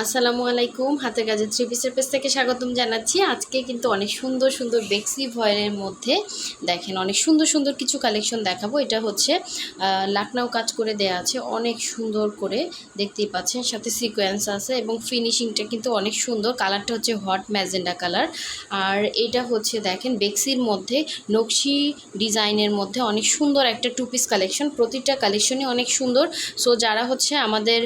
আসসালামু আলাইকুম। হাতের কাজের থ্রি পিসের পেস থেকে স্বাগতম জানাচ্ছি। আজকে কিন্তু অনেক সুন্দর সুন্দর বেক্সি ভয়েলের মধ্যে দেখেন অনেক সুন্দর সুন্দর কিছু কালেকশন দেখাবো। এটা হচ্ছে লাকনাও কাজ করে দেয়া আছে। অনেক সুন্দর করে দেখতেই পাচ্ছেন। সাথে সিকোয়েন্স আছে এবং ফিনিশিংটা কিন্তু অনেক সুন্দর। কালারটা হচ্ছে হট ম্যাজেন্ডা কালার আর এটা হচ্ছে দেখেন বেক্সির মধ্যে নকশি ডিজাইনের মধ্যে অনেক সুন্দর একটা টু পিস কালেকশন প্রতিটা কালেকশনই অনেক সুন্দর। সো যারা হচ্ছে আমাদের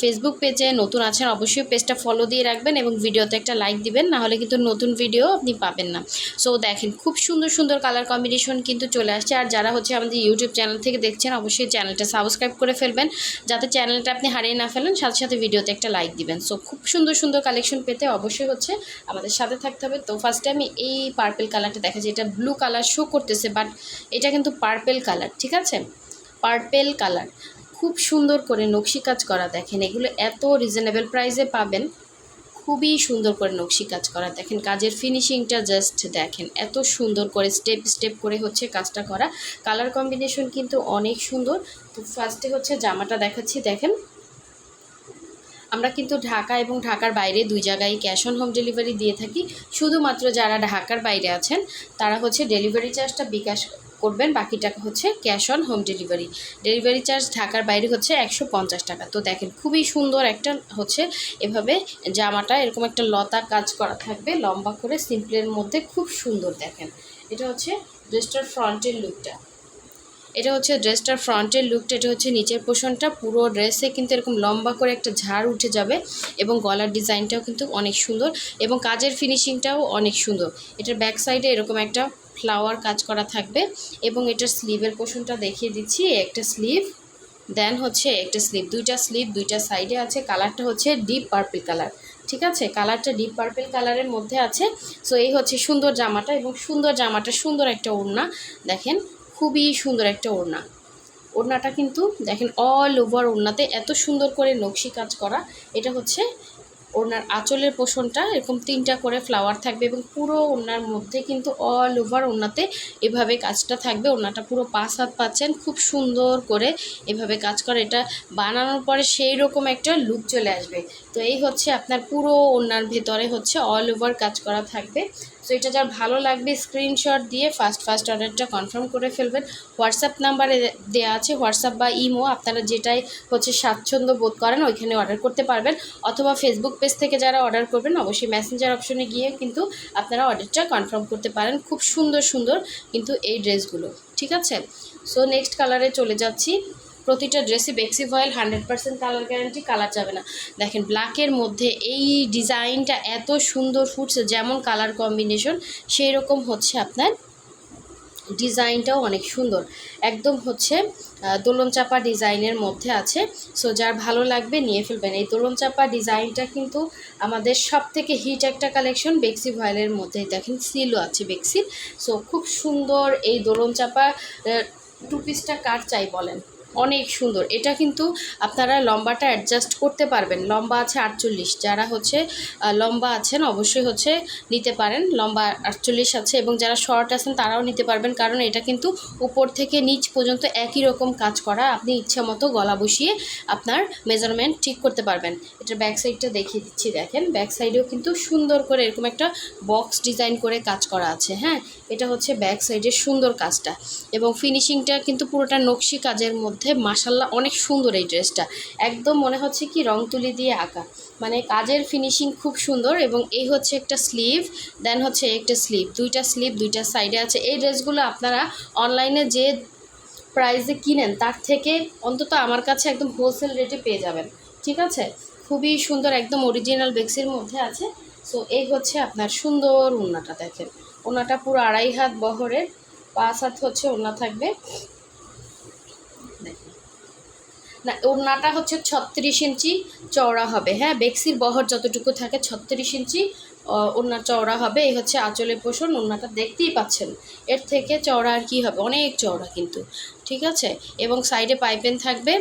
ফেসবুক পেজে নতুন আছেন, অবশ্যই পেজটা ফলো দিয়ে রাখবেন এবং ভিডিওতে একটা লাইক দিবেন, নাহলে কিন্তু নতুন ভিডিও আপনি পাবেন না। সো দেখেন, খুব সুন্দর সুন্দর কালার কম্বিনেশন কিন্তু চলে আসছে। আর যারা হচ্ছে আমাদের ইউটিউব চ্যানেল থেকে দেখছেন, অবশ্যই চ্যানেলটা সাবস্ক্রাইব করে ফেলবেন। যাতে চ্যানেলটা আপনি হারিয়ে না ফেলেন, সাথে সাথে ভিডিওতে একটা লাইক দিবেন। সো খুব সুন্দর সুন্দর কালেকশন পেতে অবশ্যই হচ্ছে আমাদের সাথে থাকতে হবে। তো ফার্স্টে আমি এই পার্পেল কালারটা দেখাচ্ছি। এটা ব্লু কালার শো করতেছে বাট এটা কিন্তু পার্পেল কালার ঠিক আছে? পার্পেল কালার খুব সুন্দর করে নকশি কাজ করা দেখেন। এগুলো এত রিজনেবল প্রাইসে পাবেন, খুবই সুন্দর করে নকশি কাজ করা দেখেন। কাজের ফিনিশিংটা জাস্ট দেখেন, এত সুন্দর করে স্টেপ স্টেপ করে হচ্ছে কাজটা করা। কালার কম্বিনেশন কিন্তু অনেক সুন্দর। তো ফার্স্টে হচ্ছে জামাটা দেখাচ্ছি, দেখেন। আমরা কিন্তু ঢাকা এবং ঢাকার বাইরে দুই জায়গায় ক্যাশ অন হোম ডেলিভারি দিয়ে থাকি। শুধুমাত্র যারা ঢাকার বাইরে আছেন, তারা হচ্ছে ডেলিভারি চার্জটা বিকাশ করবেন, বাকি টাকা হচ্ছে cash on home delivery delivery charge ঢাকার বাইরে হচ্ছে একশো পঞ্চাশ টাকা। তো দেখেন, খুবই সুন্দর একটা হচ্ছে এভাবে জামাটা, এরকম একটা লতা কাজ করা থাকবে, লম্বা করে সিম্পলের মধ্যে, খুব সুন্দর দেখেন। এটা হচ্ছে ড্রেসটার ফ্রন্টের লুকটা এটা হচ্ছে ড্রেসটার ফ্রন্টের লুকটা এটা হচ্ছে নিচের পোষণটা পুরো ড্রেসে কিন্তু এরকম লম্বা করে একটা ঝাড় উঠে যাবে এবং গলার ডিজাইনটাও কিন্তু অনেক সুন্দর এবং কাজের ফিনিশিংটাও অনেক সুন্দর। এটার ব্যাক সাইডে এরকম একটা ফ্লাওয়ার কাজ করা থাকবে এবং এটার স্লিভের পোষণটা দেখিয়ে দিচ্ছি, একটা স্লিভ দেন হচ্ছে একটা স্লিভ দুইটা স্লিভ দুইটা সাইডে আছে কালারটা হচ্ছে ডিপ পার্পল কালার ঠিক আছে? কালারটা ডিপ পার্পল কালারের মধ্যে আছে। সো এই হচ্ছে সুন্দর জামাটা এবং সুন্দর জামাটা সুন্দর একটা ওড়না। দেখেন খুবই সুন্দর একটা ওড়না। ওড়নাটা কিন্তু দেখেন অল ওভার ওড়নাতে এত সুন্দর করে নকশি কাজ করা। এটা হচ্ছে ওড়নার আঁচলের পোষণটা, এরকম তিনটা করে ফ্লাওয়ার থাকবে এবং পুরো ওড়নার মধ্যে কিন্তু অল ওভার ওড়নাতে এভাবে কাজটা থাকবে। ওড়নাটা পুরো পাঁচ হাত পাচ্ছেন, খুব সুন্দর করে এভাবে কাজ করে। এটা বানানোর পরে সেই রকম একটা লুক চলে আসবে। তো এই হচ্ছে আপনার পুরো ওড়নার ভেতরে হচ্ছে অল ওভার কাজ করা থাকবে। সো এটা যার ভালো লাগবে স্ক্রিনশট দিয়ে ফার্স্ট ফার্স্ট অর্ডারটা কনফার্ম করে ফেলবেন। হোয়াটসঅ্যাপ নাম্বারে দেওয়া আছে হোয়াটসঅ্যাপ বা ইমো আপনারা যেটাই হচ্ছে স্বাচ্ছন্দ্য বোধ করেন, ওইখানে অর্ডার করতে পারবেন। অথবা ফেসবুক পেজ থেকে যারা অর্ডার করবেন, অবশ্যই মেসেঞ্জার অপশনে গিয়ে কিন্তু আপনারা অর্ডারটা কনফার্ম করতে পারেন। খুব সুন্দর সুন্দর কিন্তু এই ড্রেসগুলো ঠিক আছে? সো নেক্সট কালারে চলে যাচ্ছি। প্রতিটা ড্রেসে বেক্সি voile hundred percent colour guarantee colour যাবে না। দেখেন ব্ল্যাকের মধ্যে এই ডিজাইনটা এত সুন্দর ফুটছে, যেমন কালার কম্বিনেশন সেই রকম হচ্ছে আপনার ডিজাইনটাও অনেক সুন্দর। একদম হচ্ছে দোলন চাপা ডিজাইনের মধ্যে আছে। সো যার ভালো লাগবে নিয়ে ফেলবেন। এই দোলন চাপা ডিজাইনটা কিন্তু আমাদের সব থেকে হিট একটা কালেকশন বেক্সি ভয়েলের মধ্যে। দেখেন, সিলও আছে বেক্সির। সো খুব সুন্দর এই দোলন চাপা টু পিসটা কার চাই বলেন? অনেক সুন্দর। এটা কিন্তু আপনারা লম্বাটা অ্যাডজাস্ট করতে পারবেন। লম্বা আছে আটচল্লিশ। যারা হচ্ছে লম্বা আছেন অবশ্যই হচ্ছে নিতে পারেন। লম্বা আটচল্লিশ আছে এবং যারা শর্ট আছেন তারাও নিতে পারবেন। কারণ এটা কিন্তু উপর থেকে নিচ পর্যন্ত একই রকম কাজ করা। আপনি ইচ্ছা মতো গলা বসিয়ে আপনার মেজারমেন্ট ঠিক করতে পারবেন। এটা ব্যাক সাইডটা দেখিয়ে দিচ্ছি, দেখেন। ব্যাক সাইডেও কিন্তু সুন্দর করে এরকম একটা বক্স ডিজাইন করে কাজ করা আছে। হ্যাঁ? এটা হচ্ছে ব্যাক সাইডের সুন্দর কাজটা। এবং ফিনিশিংটা কিন্তু পুরোটা নকশি কাজের মধ্যে মাসাল্লাহ অনেক সুন্দর এই ড্রেসটা একদম মনে হচ্ছে কি রং তুলি দিয়ে আঁকা। মানে কাজের ফিনিশিং খুব সুন্দর এবং এই হচ্ছে একটা স্লিভ দেন হচ্ছে একটা স্লিভ দুইটা স্লিভ দুইটা সাইডে আছে। এই ড্রেসগুলো আপনারা অনলাইনে যে প্রাইসে কিনেন, তার থেকে অন্তত আমার কাছে একদম হোলসেল রেটে পেয়ে যাবেন। ঠিক আছে? খুবই সুন্দর, একদম অরিজিনাল বেক্সির মধ্যে আছে। সো এই হচ্ছে আপনার সুন্দর ওড়নাটা দেখেন। ওড়নাটা পুরো আড়াই হাত বহরের, পাঁচ হাত হচ্ছে ওড়না থাকবে। না ওড়নাটা হচ্ছে ছত্রিশ ইঞ্চি চওড়া হবে। হ্যাঁ বেক্সির বহর যতটুকু থাকে ছত্রিশ ইঞ্চি ওড়না চওড়া হবে। এই হচ্ছে আঁচলের পোষণ ওড়নাটা দেখতেই পাচ্ছেন। এর থেকে চওড়া আর কী হবে? অনেক চওড়া কিন্তু। ঠিক আছে? এবং সাইডে পাইপেন থাকবে।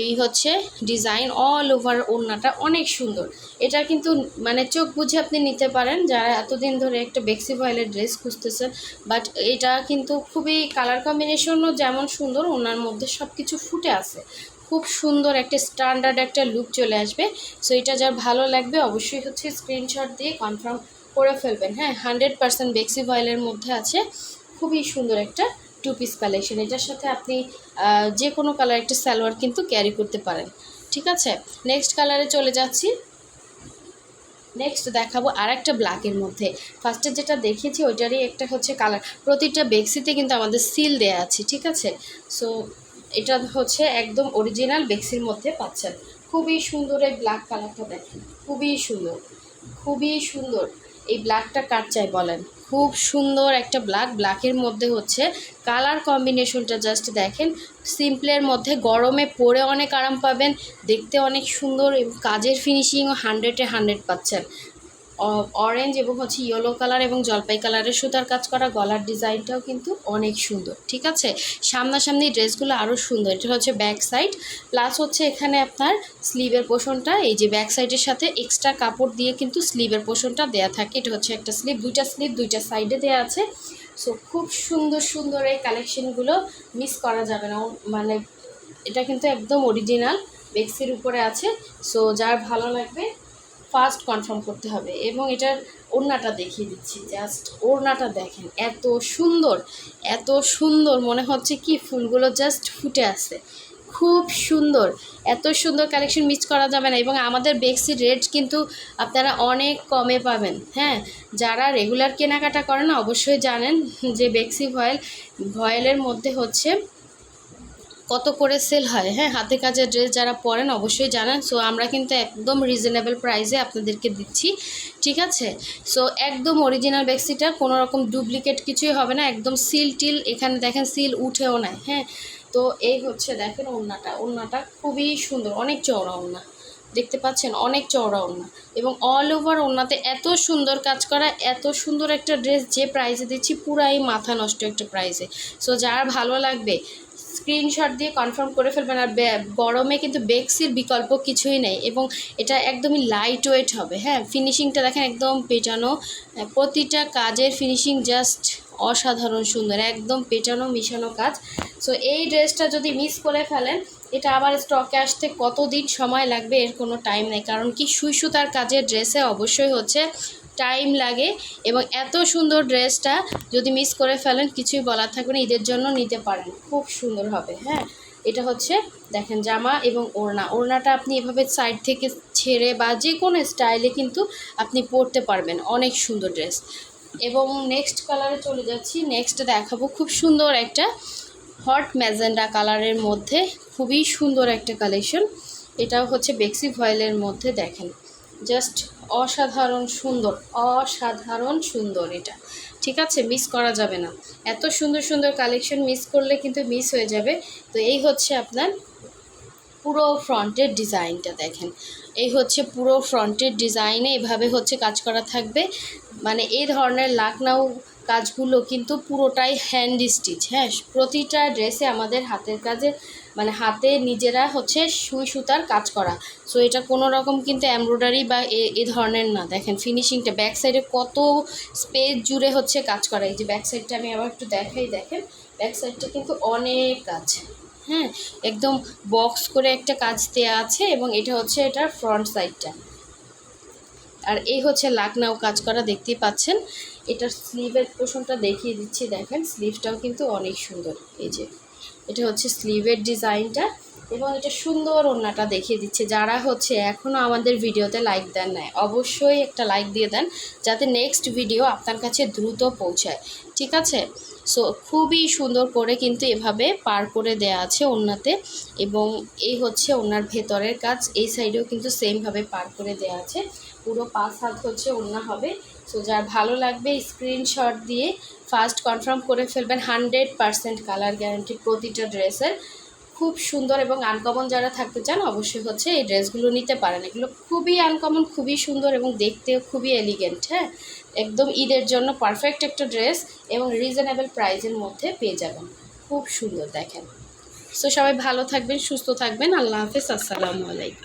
এই হচ্ছে ডিজাইন অল ওভার ওড়নাটা অনেক সুন্দর। এটা কিন্তু মানে চোখ বুঝে আপনি নিতে পারেন, যারা এতদিন ধরে একটা বেক্সি ভয়েলের ড্রেস খুঁজতেছেন বাট এটা কিন্তু খুবই কালার কম্বিনেশনও যেমন সুন্দর ওনার মধ্যে সব কিছু ফুটে আছে। খুব সুন্দর একটা স্ট্যান্ডার্ড একটা লুক চলে আসবে। সো এটা যার ভালো লাগবে অবশ্যই হচ্ছে স্ক্রিনশট দিয়ে কনফার্ম করে ফেলবেন। হ্যাঁ হান্ড্রেড পার্সেন্ট বেক্সি ভয়েলের মধ্যে আছে। খুবই সুন্দর একটা টু পিস কালেকশন, এটার সাথে আপনি যে কোনো কালার একটা সালোয়ার কিন্তু ক্যারি করতে পারেন। ঠিক আছে? নেক্সট কালারে চলে যাচ্ছি। নেক্সট দেখাবো আর একটা ব্ল্যাকের মধ্যে। ফার্স্টে যেটা দেখিয়েছি ওইটারই একটা হচ্ছে কালার প্রতিটা বেক্সিতে কিন্তু আমাদের সিল দেয়া আছে, ঠিক আছে? সো এটা হচ্ছে একদম অরিজিনাল বেক্সির মধ্যে পাচ্ছেন। খুবই সুন্দর এই ব্ল্যাক কালারটা দেখেন। খুবই সুন্দর। খুবই সুন্দর। এই ব্ল্যাকটা কার চাই বলেন? খুব সুন্দর একটা ব্ল্যাক ব্ল্যাকের মধ্যে হচ্ছে কালার কম্বিনেশনটা জাস্ট দেখেন। সিম্পলের মধ্যে গরমে পরে অনেক আরাম পাবেন, দেখতে অনেক সুন্দর এবং কাজের ফিনিশিংও হান্ড্রেডে হান্ড্রেড পাচ্ছেন। অরেঞ্জ এবং হচ্ছে ইয়েলো কালার এবং জলপাই কালারের সুতার কাজ করা গলার ডিজাইনটাও কিন্তু অনেক সুন্দর, ঠিক আছে? সামনাসামনি ড্রেসগুলো আরও সুন্দর, এটা হচ্ছে ব্যাক সাইড প্লাস হচ্ছে এখানে আপনার স্লিভের পোষণটা, এই যে ব্যাক সাইডের সাথে এক্সট্রা কাপড় দিয়ে কিন্তু স্লিভের পোষণটা দেয়া থাকে, এটা হচ্ছে একটা স্লিভ দুইটা স্লিভ দুইটা সাইডে দেওয়া আছে। সো খুব সুন্দর সুন্দর এই কালেকশনগুলো মিস করা যাবে না মানে এটা কিন্তু একদম অরিজিনাল বেক্সির উপরে আছে। সো যার ভালো লাগবে ফার্স্ট কনফার্ম করতে হবে এবং এটার ওড়নাটা দেখিয়ে দিচ্ছি। জাস্ট ওড়নাটা দেখেন, এত সুন্দর এত সুন্দর মনে হচ্ছে কি ফুলগুলো জাস্ট ফুটে আছে। খুব সুন্দর, এত সুন্দর কালেকশন মিস করা যাবে না এবং আমাদের বেক্সির রেট কিন্তু আপনারা অনেক কমে পাবেন হ্যাঁ? যারা রেগুলার কেনাকাটা করেন অবশ্যই জানেন যে বেক্সি ভয়েল ভয়েলের মধ্যে হচ্ছে কত করে সেল হয় হ্যাঁ? হাতে কাজের ড্রেস যারা পরেন অবশ্যই জানেন। সো আমরা কিন্তু একদম রিজনেবল প্রাইসে আপনাদেরকে দিচ্ছি, ঠিক আছে? সো একদম অরিজিনাল বেক্সিটা কোনো রকম ডুপ্লিকেট কিছুই হবে না, একদম সিল টিল এখানে দেখেন সিল উঠেও নাই হ্যাঁ? তো এই হচ্ছে দেখেন ওড়নাটা ওড়নাটা খুবই সুন্দর, অনেক চওড়া ওড়না, দেখতে পাচ্ছেন? অনেক চওড়া ওড়না এবং অল ওভার ওড়নাতে এত সুন্দর কাজ করা, এত সুন্দর একটা ড্রেস যে প্রাইসে দিচ্ছি, পুরাই মাথা নষ্ট একটা প্রাইসে সো যার ভালো লাগবে স্ক্রিনশট দিয়ে কনফার্ম করে ফেলবেন আর গরমে কিন্তু বেক্সির বিকল্প কিছুই নেই এবং এটা একদমই লাইট ওয়েট হবে হ্যাঁ? ফিনিশিংটা দেখেন একদম পেটানো প্রতিটা কাজের ফিনিশিং জাস্ট অসাধারণ সুন্দর, একদম পেটানো, মিশানো কাজ। সো এই ড্রেসটা যদি মিস করে ফেলেন, এটা আবার স্টকে আসতে কতদিন সময় লাগবে এর কোনো টাইম নেই, কারণ কি সুই সুতার কাজের ড্রেসে অবশ্যই হচ্ছে টাইম লাগে এবং এত সুন্দর ড্রেসটা যদি মিস করে ফেলেন, কিছুই বলার থাকবে না, ঈদের জন্য নিতে পারেন। খুব সুন্দর হবে হ্যাঁ? এটা হচ্ছে, দেখেন, জামা এবং ওড়না। ওড়নাটা আপনি এভাবে সাইড থেকে ছেড়ে বা যে কোনো স্টাইলে কিন্তু আপনি পরতে পারবেন। অনেক সুন্দর ড্রেস। এবং নেক্সট কালারে চলে যাচ্ছি। নেক্সট দেখাবো খুব সুন্দর একটা হট ম্যাজেন্ডা কালারের মধ্যে, খুবই সুন্দর একটা কালেকশন। এটাও হচ্ছে বেক্সি ভয়েলের মধ্যে, দেখেন। জাস্ট অসাধারণ সুন্দর অসাধারণ সুন্দর এটা। ঠিক আছে? মিস করা যাবে না। এত সুন্দর সুন্দর কালেকশন মিস করলে কিন্তু মিস হয়ে যাবে। তো এই হচ্ছে আপনার পুরো ফ্রন্টের ডিজাইনটা দেখেন। এই হচ্ছে পুরো ফ্রন্টের ডিজাইনে এভাবে হচ্ছে কাজ করা থাকবে। মানে এই ধরনের লাকনাউ কাজগুলো কিন্তু পুরোটাই হ্যান্ড স্টিচ হ্যাঁ? প্রতিটা ড্রেসে আমাদের হাতের কাজে মানে হাতে নিজেরা হচ্ছে সুই সুতার কাজ করা। সো এটা কোনো রকম কিন্তু এমব্রয়ডারি বা এ- ধরনের না। দেখেন ফিনিশিংটা ব্যাক সাইডে কত স্পেস জুড়ে হচ্ছে কাজ করা। এই যে ব্যাক সাইডটা আমি আবার একটু দেখাই, দেখেন। ব্যাক সাইডটা কিন্তু অনেক কাজ হ্যাঁ একদম বক্স করে একটা কাজ দেওয়া আছে এবং এটা হচ্ছে এটার ফ্রন্ট সাইডটা আর এই হচ্ছে লাকনাও কাজ করা, দেখতেই পাচ্ছেন। এটার স্লিভের পোষণটা দেখিয়ে দিচ্ছি, দেখেন। স্লিভটাও কিন্তু অনেক সুন্দর। এই যে এটা হচ্ছে স্লিভের ডিজাইনটা এবং এটা সুন্দর ওড়নাটা দেখিয়ে দিচ্ছে। যারা হচ্ছে এখনও আমাদের ভিডিওতে লাইক দেন নাই, অবশ্যই একটা লাইক দিয়ে দেন যাতে নেক্সট ভিডিও আপনার কাছে দ্রুত পৌঁছায়। ঠিক আছে? সো খুবই সুন্দর করে কিন্তু এভাবে পার করে দেয়া আছে ওড়নাতে এবং এই হচ্ছে ওনার ভেতরের কাজ। এই সাইডেও কিন্তু সেমভাবে পার করে দেয়া আছে। পুরো পাঁচ হাত হচ্ছে ওড়না হবে। সো যার ভালো লাগবে স্ক্রিনশট দিয়ে ফার্স্ট কনফার্ম করে ফেলবেন হান্ড্রেড পারসেন্ট কালার গ্যারান্টি প্রতিটা ড্রেসের। খুব সুন্দর এবং আনকমন যারা থাকতে চান অবশ্যই হচ্ছে এই ড্রেসগুলো নিতে পারেন। এগুলো খুবই আনকমন খুবই সুন্দর এবং দেখতেও খুবই এলিগেন্ট হ্যাঁ? একদম ঈদের জন্য পারফেক্ট একটা ড্রেস এবং রিজনেবল প্রাইজের মধ্যে পেয়ে যাবেন। খুব সুন্দর দেখেন। সো সবাই ভালো থাকবেন, সুস্থ থাকবেন। আল্লাহ হাফেজ, আসসালামু আলাইকুম।